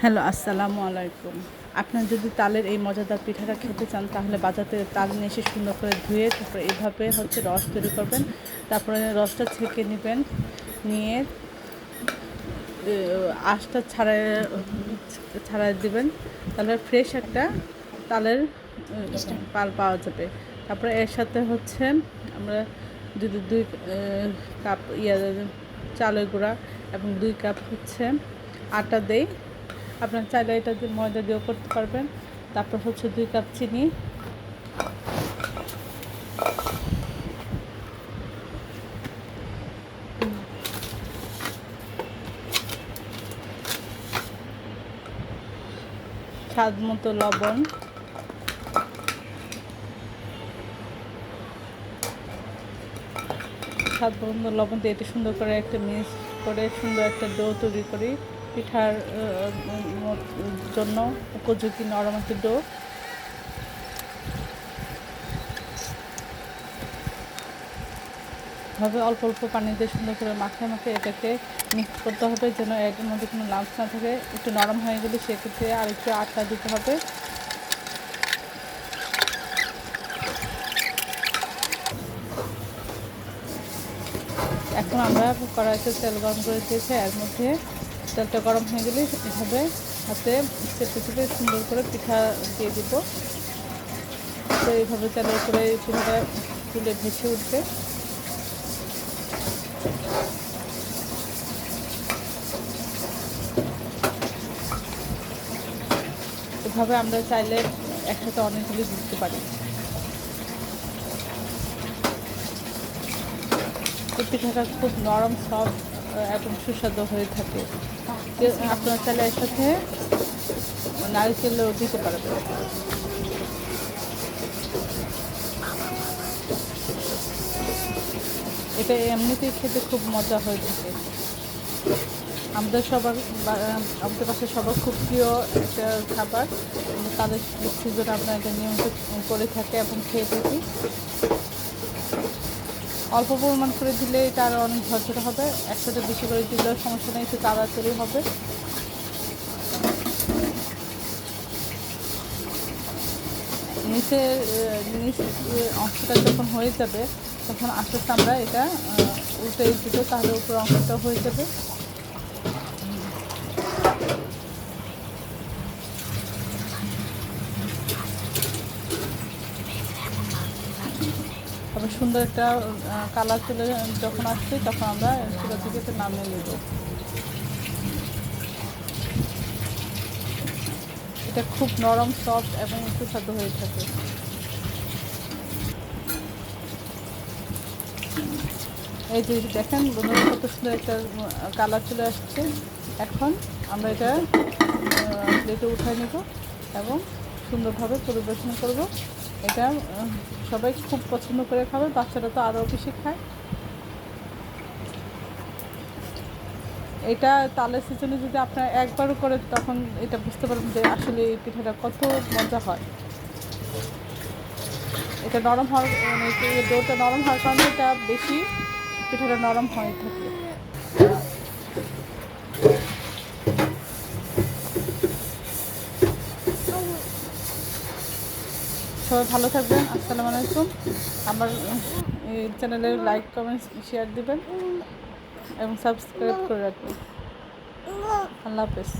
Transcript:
Hello, আসসালামু আলাইকুম। আপনার যদি তালের এই মজাদার পিঠাটা খেতে চান, তাহলে থেকে তাল নিয়ে এসে সুন্দর করে ধুয়ে তারপরে এইভাবে হচ্ছে রস তৈরি করবেন। তারপরে রসটা ছেঁকে নেবেন, নিয়ে আঁশটা ছাড়াই ছাড়াই দেবেন। তাহলে ফ্রেশ একটা তালের পাল পাওয়া যাবে। তারপরে এর সাথে হচ্ছে আমরা যদি দুই কাপ ইয়া, চালের গুঁড়া এবং দুই কাপ হচ্ছে আটা দেই। আপনার চাইলে এটা দিয়ে ময়দা দিয়েও করতে পারবেন। তারপর হচ্ছে দুই কাপ চিনি। স্বাদ মতো লবণ। স্বাদ মতো লবণ দিয়ে এটা সুন্দর করে একটা মিক্স করে সুন্দর একটা ডো তৈরি করি। পিঠার জন্য উপযোগী নরম একটা ডো। ভাবে অল্প অল্প পানি দিয়ে সুন্দর করে মাখায় মাখায় এটাকে মিক্স করতে হবে যেন এটার মধ্যে কোনো লাম্পস না থাকে। একটু নরম হয়ে গেলে সেক্ষেত্রে আর একটু আটা দিতে হবে। এখন আমরা কড়াইতে তেল গরম করে দিয়েছি, এর মধ্যে তেলটা গরম হয়ে গেলে এভাবে হাতে চেপে চেপে সুন্দর করে পিঠা দিয়ে দিব। তো এইভাবে তেলের করে পিঠাটা তুলে ভেসে উঠবে। এভাবে আমরা চাইলে একসাথে অনেকগুলি দিতে পারি। পিঠাটা খুব নরম, সফট এবং সুস্বাদু হয়ে থাকে। আপনারা চাইলে এর সাথে নারিকেলও দিতে পারবেন এটা এমনিতেই খেতে খুব মজা হয়ে থাকে। আমাদের সবার আমাদের পাশে সবার খুব প্রিয় একটা খাবার। তাদের সিজন আমরা এটা নিয়মিত করে থাকে এবং খেয়ে থাকি। অল্প পরিমাণ করে দিলে এটা অনেক ঝরঝরে হবে। একসাথে বেশি করে দিলেও সমস্যা নেই, একটু তাড়াতাড়ি হবে। নিচে নিচ অংশটা যখন হয়ে যাবে, তখন আস্তে আস্তে আমরা এটা উল্টে দিতে তাহলে উপর অংশটা হয়ে যাবে। সুন্দর একটা কালার চলে যখন আসছে, তখন আমরা সেটা থেকে নামিয়ে নেব। এটা খুব নরম সফট এবং সুস্বাদু হয়ে থাকে। এই যে দেখেন, বন্ধুরা, কত সুন্দর একটা কালার চলে আসছে। এখন আমরা এটা প্লেটে উঠায় নেব এবং সুন্দরভাবে পরিবেশন করব। এটা সবাই খুব পছন্দ করে খাবে, বাচ্চারা তো আরও বেশি খায়। এটা তালের সিজনে যদি আপনার একবারও করে, তখন এটা বুঝতে পারবেন যে আসলে এই পিঠাটা কত মজা হয়। এটা নরম হওয়ার মানে ডোটা নরম হওয়ার কারণে এটা বেশি পিঠাটা নরম হয়ে থাকে। সবাই ভালো থাকবেন, আসসালামু আলাইকুম। আমার চ্যানেলে লাইক কমেন্ট শেয়ার দিবেন এবং সাবস্ক্রাইব করে রাখবেন। আল্লাহ হাফেজ।